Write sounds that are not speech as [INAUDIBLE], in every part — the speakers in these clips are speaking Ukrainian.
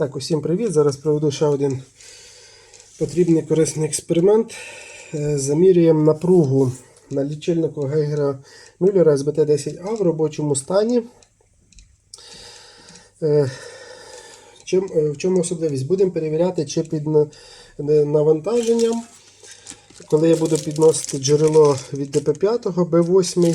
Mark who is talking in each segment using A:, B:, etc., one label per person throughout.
A: Так, усім привіт. Зараз проведу ще один потрібний корисний експеримент. Е, Замірюємо напругу на лічильнику Гейгера Мюллера СБТ-10А в робочому стані. Е, Чим, е, в чому особливість? Будемо перевіряти, чи під на- на- навантаженням, коли я буду підносити джерело від ДП5 Б8,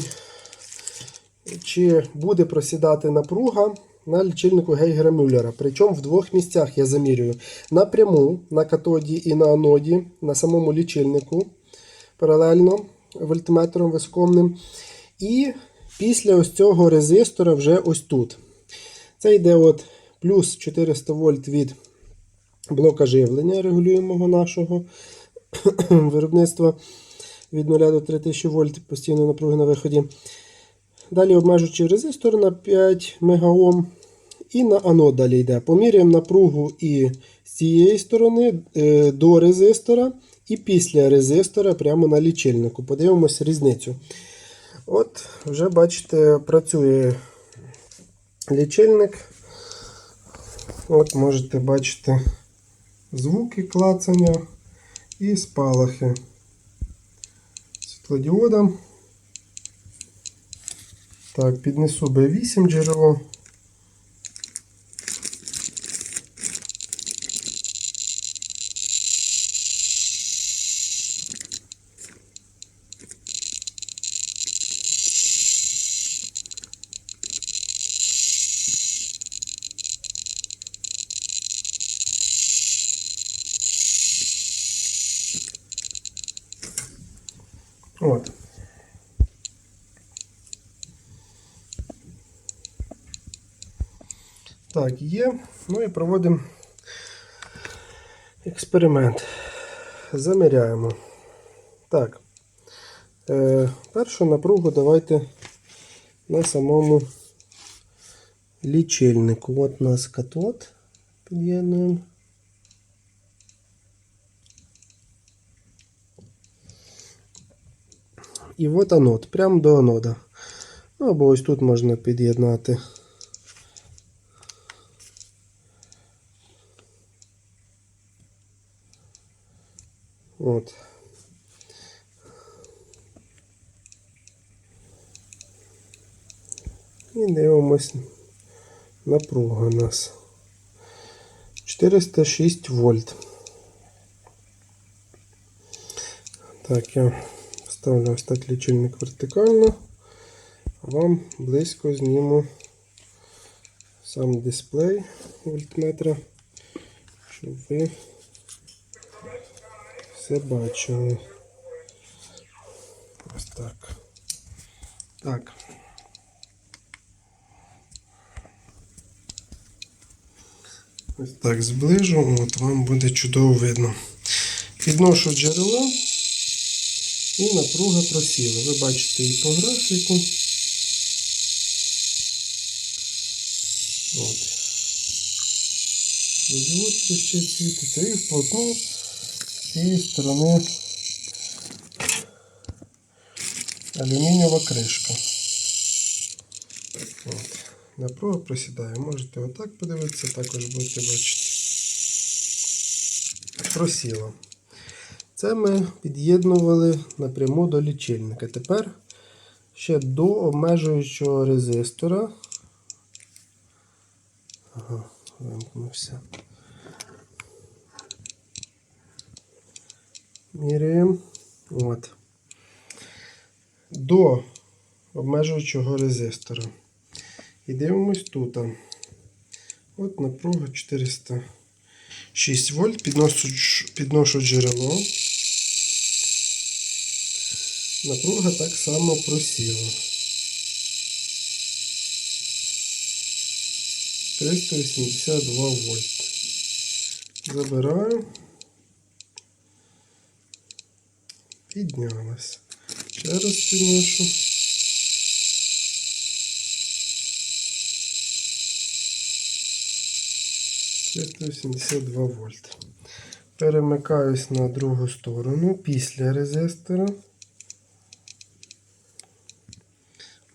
A: чи буде просідати напруга на лічильнику Гейгера Мюллера. Причому в двох місцях я замірюю. Напряму на катоді і на аноді, на самому лічильнику паралельно вольтметром високомним. І після ось цього резистора вже ось тут. Це йде от плюс 400 вольт від блока живлення регулюємого нашого [CLEARS THROAT] виробництва від 0 до 3000 вольт постійно напруги на виході. Далі обмежуючий резистор на 5 мегаом. І на анод далі йде. Поміряємо напругу і з цієї сторони е, до резистора, і після резистора прямо на лічильнику. Подивимося різницю. От, вже бачите, працює лічильник. От можете бачити звуки клацання і спалахи світлодіода. Так, піднесу B8 джерело. От. Так, є. Ну і проводимо експеримент. Заміряємо. Так. Е, першу напругу давайте на самому лічильнику. От у нас катод. Під'єднуємо. І от анод, прямо до анода. Ну, або ось тут можна під'єднати. От. І дивимось напруга у нас. 406 вольт. Так, я ставлю ось лічильник вертикально. Вам близько зніму сам дисплей вольтметра, щоб ви все бачили. Ось так. Так. Ось так зближу, от вам буде чудово видно. Підношу джерело і напруга просіла. Ви бачите і по графіку. От. Сводіод тріщить світиться і вплотну з цієї сторони алюмінієва кришка. От. Напруга просідає. Можете отак подивитися, також будете бачити. Просіло. Це ми під'єднували напряму до лічильника. Тепер ще до обмежуючого резистора. Ага, вимкнувся. Міряємо. От. До обмежуючого резистора. І дивимось тут. От напруга 406 вольт. Підношу, підношу джерело. Напруга так само просіла. 382 вольт. Забираю. Піднялась. Ще раз підношу. Триста вісімдесят два вольт. Перемикаюсь на другу сторону після резистора.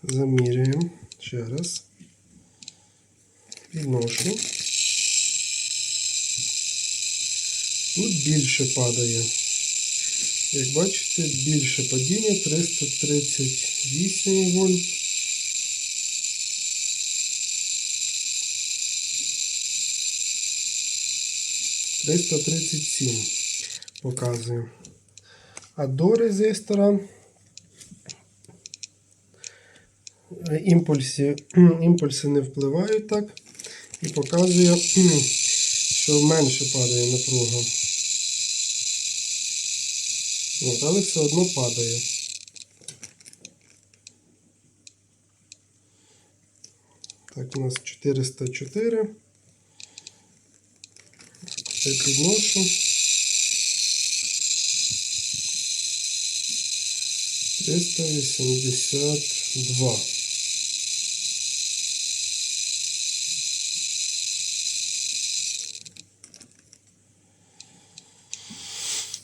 A: Замірюємо ще раз. Підношу. Тут більше падає. Як бачите, більше падіння 338 вольт. Триста тридцять показує. А до резистора е, імпульси, [CLEARS THROAT] імпульси не впливають так і показує, [CLEARS THROAT] що менше падає напруга. От, але все одно падає. Так, у нас 404. Я підношу. 382.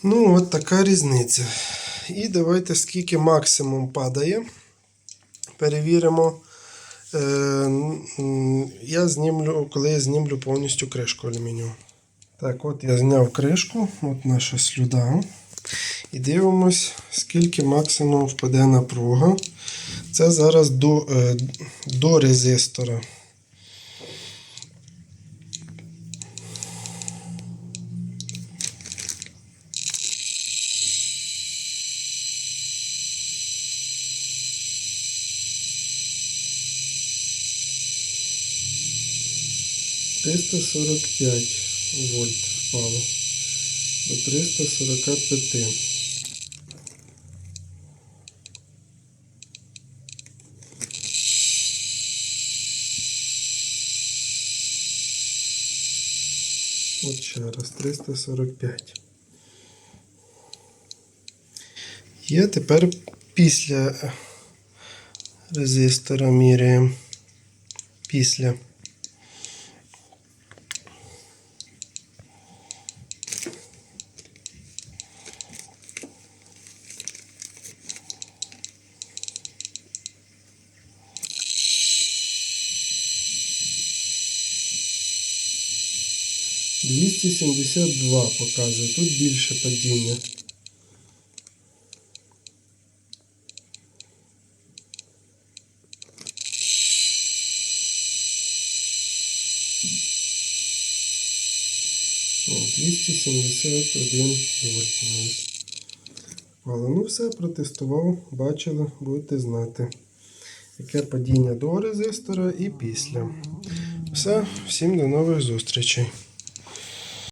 A: Ну, от така різниця. І давайте скільки максимум падає. Перевіримо. Е, я знімлю, коли я знімлю повністю кришку алюмінію. Так, от я зняв кришку, от наша слюда. І дивимось, скільки максимум впаде напруга. Це зараз до, е, до резистора. Триста сорок п'ять вольт впало до 345. От ще раз 345. Є тепер після резистора міряємо. Після. Двісті сімдесят два показує. Тут більше падіння. О, 271 вольт навіть. Але ну все, протестував, бачили, будете знати, яке падіння до резистора і після. Все, всім до нових зустрічей.